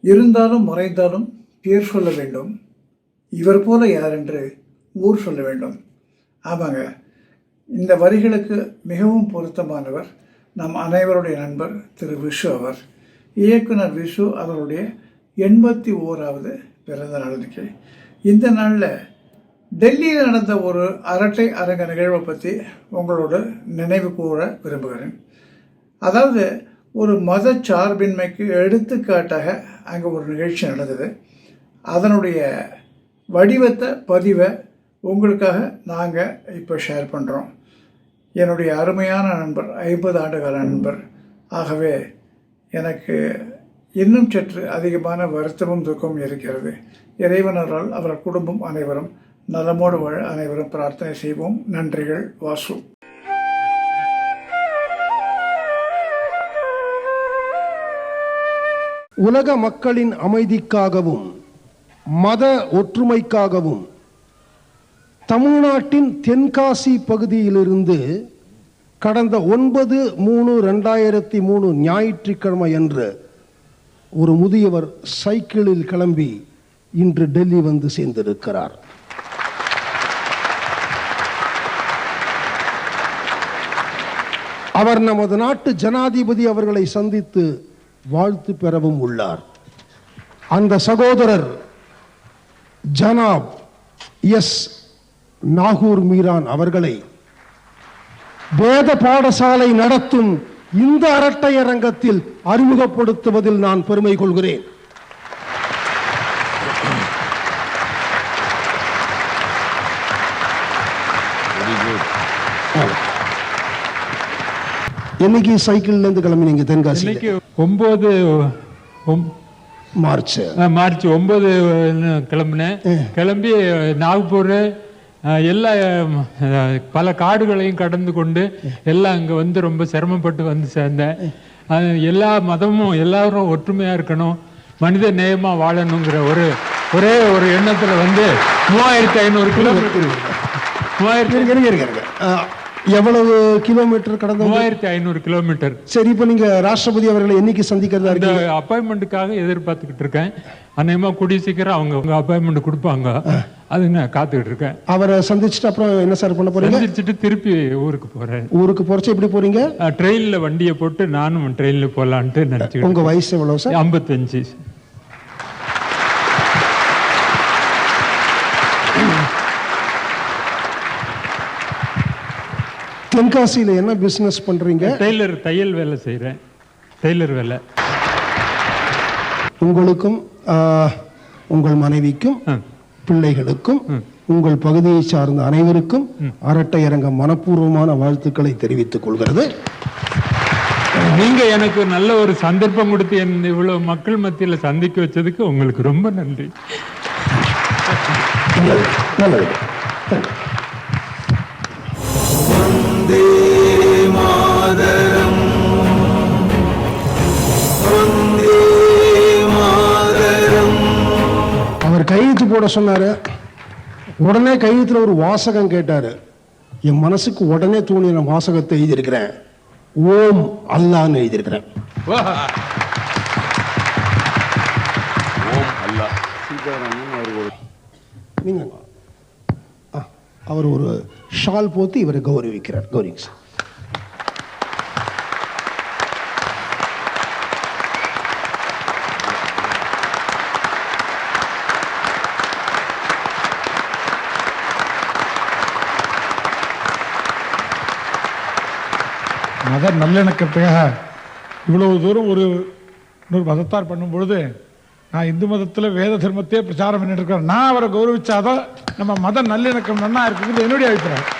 இருந்தாலும் மறைந்தாலும் பேர் சொல்ல வேண்டும். இவர் போல யார் என்று ஊர் சொல்ல வேண்டும். ஆமாங்க. இந்த வரிகளுக்கு மிகவும் பொருத்தமானவர் நம் அனைவருடைய நண்பர் திரு விஷு அவர். இயக்குனர் விஷு அவருடைய எண்பத்தி ஓராவது பிறந்த நாளுக்கு இந்த நாளில் டெல்லியில் நடந்த ஒரு அரட்டை அரங்க நிகழ்வை பற்றி உங்களோட நினைவு கூற விரும்புகிறேன். அதாவது ஒரு மத சார்பின்மைக்கு எடுத்துக்காட்டாக அங்கே ஒரு நிகழ்ச்சி நடந்தது. அதனுடைய வடிவத்தை பதிவை உங்களுக்காக நாங்கள் இப்போ ஷேர் பண்ணுறோம் என்னுடைய அருமையான நண்பர் ஐம்பது ஆண்டுகால நண்பர். ஆகவே எனக்கு இன்னும் சற்று அதிகமான வருத்தமும் துக்கமும் இருக்கிறது. இறைவனரால் அவர் குடும்பம் அனைவரும் நலமோடு வாழ அனைவரும் பிரார்த்தனை செய்வோம். நன்றிகள் வாசு. உலக மக்களின் அமைதிக்காகவும் மத ஒற்றுமைக்காகவும் தமிழ்நாட்டின் தென்காசி பகுதியிலிருந்து கடந்த ஒன்பது மூணு ரெண்டாயிரத்தி மூணு ஞாயிற்றுக்கிழமை அன்று ஒரு முதியவர் சைக்கிளில் கிளம்பி இன்று டெல்லி வந்து சேர்ந்திருக்கிறார். அவர் நமது நாட்டு ஜனாதிபதி அவர்களை சந்தித்து வாழ்த்து பெறவும் உள்ளார். அந்த சகோதரர் ஜனாப் எஸ். நாகூர் மீரான் அவர்களை வேத பாடசாலை நடத்தும் இந்த அரட்டை அரங்கத்தில் அறிமுகப்படுத்துவதில் நான் பெருமை கொள்கிறேன். என்னைக்கு சைக்கிள்ல இருந்து கிளம்பினீங்க தென்காசி? இன்னைக்கு ஒன்பது ஒம்- மார்ச். மார்ச் ஒன்பது கிளம்புனேன். கிளம்பி நாக்பூர் அஹ், எல்லா பல காடுகளையும் கடந்து கொண்டு எல்லாம் அங்கே வந்து ரொம்ப சிரமப்பட்டு வந்து சேர்ந்தேன். எல்லா மதமும் எல்லாரும் ஒற்றுமையாக இருக்கணும் மனித நேயமாக வாழணுங்கிற ஒரு ஒரே ஒரு எண்ணத்தில் வந்து மூவாயிரத்தி ஐநூறு கிலோமீட்டர். மூவாயிரத்தி எவ்வளவு கிலோமீட்டர் கடந்த மூவாயிரத்தி ஐநூறு கிலோமீட்டர் சரி இப்போ நீங்க ராஷ்டிரபதி அவர்களை என்னைக்கு சந்திக்கிறதா இருக்கீங்க? அப்பாயின்மெண்ட்டுக்காக எதிர்பார்த்துக்கிட்டு இருக்கேன். அநேகமா கூடிய சீக்கிரம் அவங்க அவங்க அப்பாயின்மெண்ட் கொடுப்பாங்க. அது நான் காத்துக்கிட்டு இருக்கேன். அவரை சந்திச்சுட்டு அப்புறம் என்ன சார் பண்ண போறீங்க? சந்திச்சுட்டு திருப்பி ஊருக்கு போறேன். ஊருக்கு போறச்சு எப்படி போறீங்க? ட்ரெயின்ல வண்டியை போட்டு நானும் ட்ரெயின்ல போலான்ட்டு நினைச்சுக்கிட்டு உங்க வயசு எவ்வளவு சார்? ஐம்பத்தஞ்சு. தென்காசியில என்ன பிசினஸ் பண்றீங்க? டெய்லர் தையல் வேலை செய்றேன். டெய்லர் வேலை. உங்களுக்கும் ஆஹ், உங்கள் மனைவிக்கும். பிள்ளைகளுக்கும் உங்கள் பகுதியை சார்ந்த அனைவருக்கும் அரட்டை அரங்க மனப்பூர்வமான வாழ்த்துக்களை தெரிவித்துக் கொள்கிறது. நீங்க எனக்கு நல்ல ஒரு சந்தர்ப்பம் கொடுத்து என் இவ்வளவு மக்கள் மத்தியில சந்திக்க வச்சதுக்கு உங்களுக்கு ரொம்ப நன்றி. நல்லது நல்லது. Thank you. அவர் கையெழுத்து போட சொன்னாரு. உடனே கையெழுத்துல ஒரு வாசகம் கேட்டாரு. என் மனசுக்கு உடனே தோணின வாசகத்தை எழுதியிருக்கிறேன். ஓம் அல்லான்னு எழுதியிருக்கிறேன். நீங்க ஆ, அவர் ஒரு ஷால் போத்து இவரை கௌரவிக்கிறார். கௌரிங் சார். மத நல்லிணக்கத்துக்காக இவ்வளவு தூரம் ஒரு இன்னொரு மதத்தார் பண்ணும் பொழுது நான் இந்து மதத்தில் வேத தர்மத்தையே பிரச்சாரம் பண்ணிட்டு இருக்கிறேன் நான் அவரை கௌரவிச்சாதான் நம்ம மத நல்லிணக்கம் நன்னா இருக்குது என்னுடைய அபிப்பிராயம்.